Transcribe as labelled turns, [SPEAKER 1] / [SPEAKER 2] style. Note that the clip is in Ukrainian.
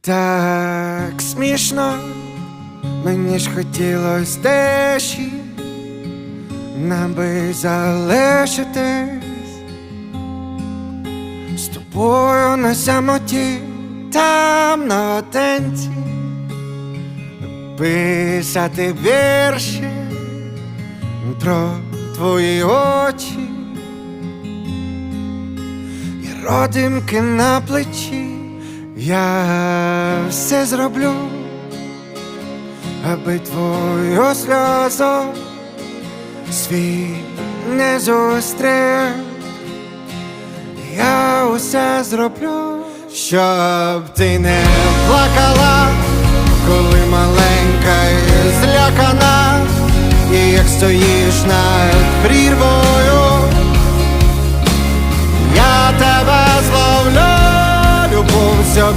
[SPEAKER 1] Так смішно, мені ж хотілось тиші, нам би залишитись з тобою на самоті, там на отенці, писати вірші про твої очі і родимки на плечі. Я все зроблю, аби твою сльозу світ не зустрів. Я усе зроблю, щоб ти не плакала, коли маленька і злякана, і як стоїш над прірвою, я тебе зловлю, любов собі.